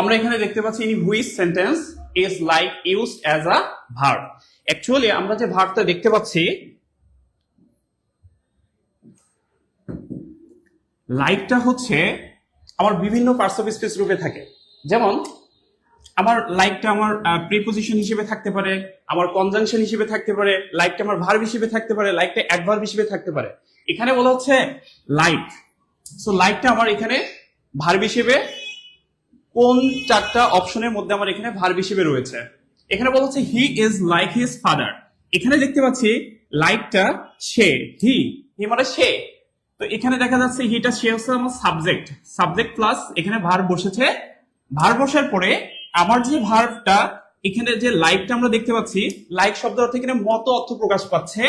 আমরা এখানে দেখতে পাচ্ছি in which sentence is like used as a verb actually আমরা যে ভার্বটা দেখতে পাচ্ছি লাইকটা হচ্ছে আমার বিভিন্ন পার্টস অফ স্পেস রূপে থাকে। যেমন, আমার লাইকটা আমার প্রিপোজিশন হিসেবে থাকতে পারে, আমার কনজাংশন হিসেবে থাকতে পারে লাইকটা আমার ভার্ব হিসেবে থাকতে পারে লাইকটা অ্যাডভার্ব হিসেবে থাকতে পারে। এখানে বলা হচ্ছে লাইক সো লাইকটা আমার এখানে ভার্ব হিসেবে কোন চারটা অপশনের মধ্যে আমার এখানে ভার্ব হিসেবে রয়েছে? এখানে বলা হচ্ছে he is like his father এখানে দেখতে পাচ্ছি লাইকটা সে হি হি মানে সে। তো এখানে দেখা যাচ্ছে হিটা সে হচ্ছে আমার সাবজেক্ট সাবজেক্ট প্লাস এখানে ভার বসেছে। ভার্ব বসার পরে আমার যে ভার্বটা এখানে যে লাইকটা আমরা দেখতে পাচ্ছি লাইক শব্দ অর্থ এখানে মত অর্থ প্রকাশ পাচ্ছে।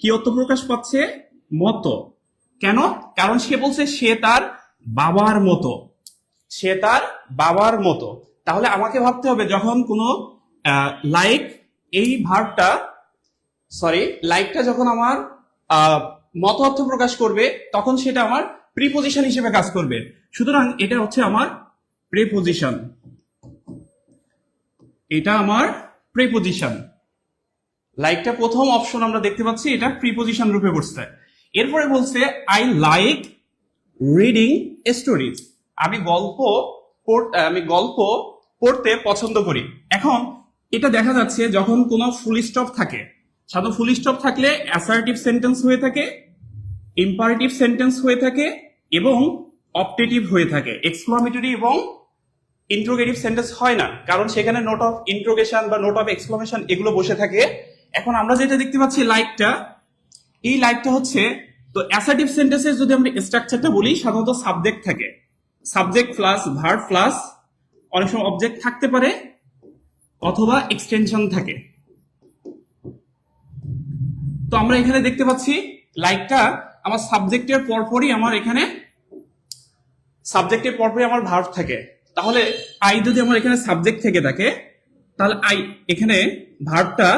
কি অর্থ প্রকাশ পাচ্ছে? মত। কেন? কারণ সে বলছে, সে তার বাবার মতো। সে তার বাবার মতো। তাহলে আমাকে ভাবতে হবে যখন কোনো লাইক এই ভার্বটা সরি লাইকটা যখন আমার মত অর্থ প্রকাশ করবে, তখন সেটা আমার প্রিপোজিশন হিসেবে কাজ করবে। সুতরাং এটা হচ্ছে আমার প্রিপোজিশন এটা আমার প্রিপোজিশন লাইকটা প্রথম অপশন আমরা দেখতে পাচ্ছি, এটা প্রিপোজিশন রূপে বসছে। এরপরে বলছে আই লাইক রিডিং স্টোরিজ আমি গল্প আমি গল্প পড়তে পছন্দ করি। এখন এটা দেখা যাচ্ছে যখন কোনো ফুল স্টপ থাকে। সাধারণত ফুল স্টপ থাকলে অ্যাসার্টিভ সেন্টেন্স হয়ে থাকে ইম্পারেটিভ সেন্টেন্স হয়ে থাকে এবং অপটেটিভ হয়ে থাকে। এক্সক্লামেটরি এবং ইন্ট্রোগেটিভ সেন্টেন্স হয় না, কারণ সেখানে নোট অফ ইন্ট্রোগেশন বা নোট অফ এক্সক্লামেশন এগুলো বসে থাকে। এখন আমরা যেটা দেখতে পাচ্ছি লাইকটা এই লাইকটা হচ্ছে, তো অ্যাসার্টিভ সেন্টেন্সের যদি আমরা স্ট্রাকচারটা বলি, সাধারণত সাবজেক্ট থাকে। সাবজেক্ট প্লাস ভার্ব প্লাস অনেক সময় অবজেক্ট থাকতে পারে অথবা এক্সটেনশন থাকে। তো আমরা এখানে দেখতে পাচ্ছি লাইকটা আমার সাবজেক্টের পরপরই আমার এখানে সাবজেক্টের পরপরই আমার ভার্ব থাকে। তাহলে আই যদি আমার এখানে সাবজেক্ট থেকে থাকে, তাহলে আই এখানে ভার্বটা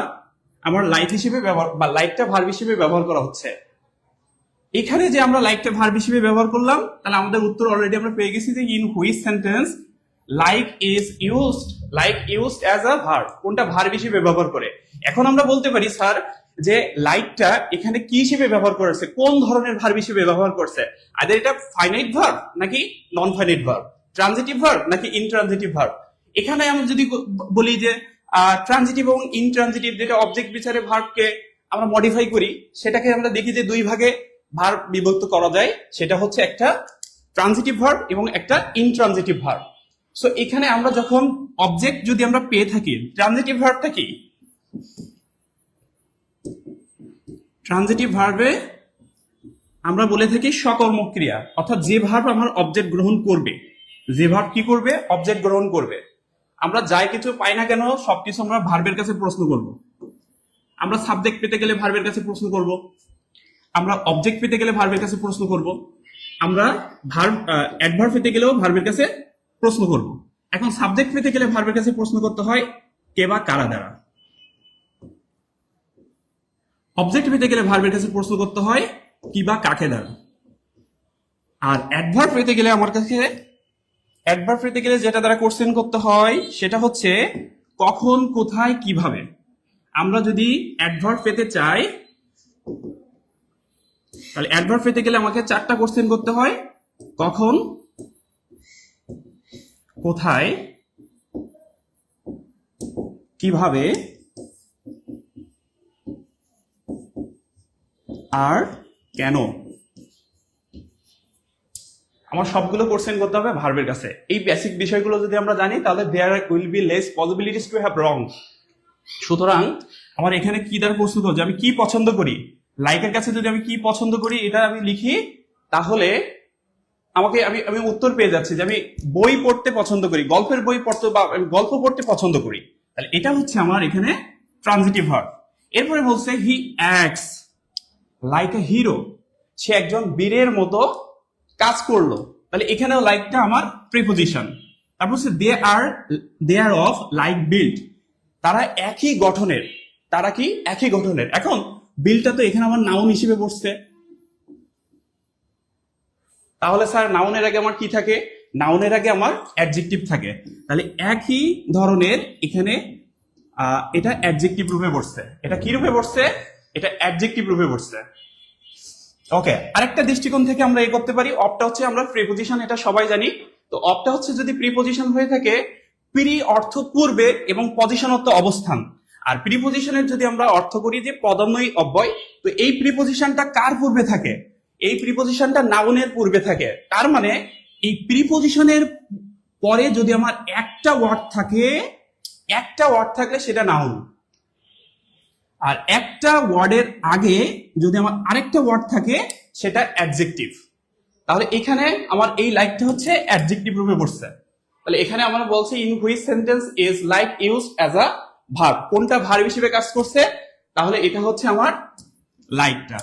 আমার লাইক হিসেবে ব্যবহার বা লাইকটা ভার্ব হিসেবে ব্যবহার করা হচ্ছে। এখানে যে আমরা লাইকটা ভার্ব হিসেবে ব্যবহার করলাম, তাহলে আমাদের উত্তর অলরেডি আমরা পেয়ে গেছি যে in which sentence like is used like used as a verb কোনটা ভার্ব হিসেবে ব্যবহার করে। এখন আমরা বলতে পারি, স্যার, যে লাইকটা এখানে কি হিসেবে ব্যবহার করেছে, কোন ধরনের ভার্ব হিসেবে ব্যবহার করছে? আদের এটা ফাইনাইট ভার্ব নাকি non finite verb transitive verb নাকি ইনট্রানজিটিভ ভার্ব এখানে আমরা যদি বলি যে ট্রানজিটিভ এবং ইনট্রানজিটিভ যেটা অবজেক্ট বিচারে ভার্বকে আমরা মডিফাই করি, সেটাকে আমরা দেখি যে দুই ভাগে ভার্ব বিভক্ত করা যায়, সেটা হচ্ছে একটা ট্রানজিটিভ ভার্ব এবং একটা ইনট্রানজিটিভ ভার্ব সো এখানে আমরা যখন অবজেক্ট যদি আমরা পেয়ে থাকি ট্রানজিটিভ ভার্বটা কি? ট্রানজিটিভ ভার্বে আমরা বলে থাকি সকর্মক্রিয়া অর্থাৎ যে ভার্ব আমার অবজেক্ট গ্রহণ করবে, যে ভার্ব কি করবে? অবজেক্ট গ্রহণ করবে। আমরা যাই কিছু পাই না কেন, সবকিছু আমরা ভার্বের কাছে প্রশ্ন করব। আমরা সাবজেক্ট পেতে গেলে ভার্বের কাছে প্রশ্ন করব। আমরা অবজেক্ট পেতে গেলে ভার্বের কাছে প্রশ্ন করব। আমরা ভার্ব অ্যাডভার্ব পেতে গেলেও ভার্বের কাছে প্রশ্ন করব। এখন সাবজেক্ট পেতে গেলে ভার্বের কাছে প্রশ্ন করতে হয়, কে বা কারা দ্বারা? অবজেক্ট পেতে গেলে ভার্বের কাছে প্রশ্ন করতে হয়, কি বা কাকে দ্বারা? আর অ্যাডভার্ব পেতে গেলে আমার কাছে অ্যাডভার্ব পেতে গেলে যেটা দ্বারা কোশ্চেন করতে হয়, সেটা হচ্ছে কখন, কোথায়, কীভাবে? আমরা যদি অ্যাডভার্ব পেতে চাই তাহলে অ্যাডভার্ব পেতে গেলে আমাকে চারটা কোশ্চেন করতে হয়। কখন? কোথায়? কীভাবে? আর? কেন? আমার সবগুলো কোশ্চেন করতে হবে ভার্বের কাছে। এই বেসিক বিষয়গুলো যদি আমরা জানি, তাহলে there will be less possibilities to have wrong সুতরাং, আমার এখানে কি দ্বারা প্রস্তুত হচ্ছে? আমি কি পছন্দ করি? লাইকের কাছে যদি আমি কি পছন্দ করি, এটা আমি লিখি, তাহলে আমাকে আমি আমি উত্তর পেয়ে যাচ্ছি যে আমি বই পড়তে পছন্দ করি, গল্পের বই পড়তে বা আমি গল্প পড়তে পছন্দ করি। তাহলে এটা হচ্ছে আমার এখানে ট্রানজিটিভ ভার্ব এরপরে বলছে he acts like a hero সে একজন বীরের মতো কাজ করল। তাহলে এখানেও লাইকটা আমার প্রিপোজিশন তারপর হচ্ছে they are they are of like build তারা একই গঠনের, তারা কি একই গঠনের। এখন বিলটা তো এখানে আমার নাউন হিসেবে বসছে। তাহলে স্যার নাউনের আগে আমার কি থাকে? নাউনের আগে আমার অ্যাডজেক্টিভ থাকে। তাহলে একই ধরনের এখানে এটা অ্যাডজেক্টিভ রূপে বসছে। এটা কি রূপে বসছে? এটা অ্যাডজেক্টিভ রূপে বসছে। ওকে, আরেকটা দৃষ্টিকোণ থেকে আমরা এ করতে পারি। অপটা হচ্ছে আমরা প্রিপোজিশন এটা সবাই জানি। তো অপটা হচ্ছে যদি প্রিপোজিশন হয়ে থাকে প্রি অর্থ পূর্বে এবং পজিশন অর্থ অবস্থান। আর প্রিপোজিশনের যদি আমরা অর্থ করি যে পদান্বয়ী অব্যয়, তো এই প্রিপোজিশনটা কার পূর্বে থাকে? এই প্রিপোজিশনটা নাউনের পূর্বে থাকে। তার মানে এই প্রিপোজিশনের পরে যদি আমার একটা ওয়ার্ড থাকে, একটা ওয়ার্ড থাকলে সেটা নাউন আর একটা ওয়ার্ডের আগে যদি আমার আরেকটা ওয়ার্ড থাকে, সেটা অ্যাডজেক্টিভ তাহলে এখানে আমার এই লাইকটা হচ্ছে অ্যাডজেক্টিভ রূপে পড়ছে তাহলে এখানে আমরা বলছি in which sentence is like use as a verb কোনটা ভার হিসেবে কাজ করছে? তাহলে এটা হচ্ছে আমার লাইকটা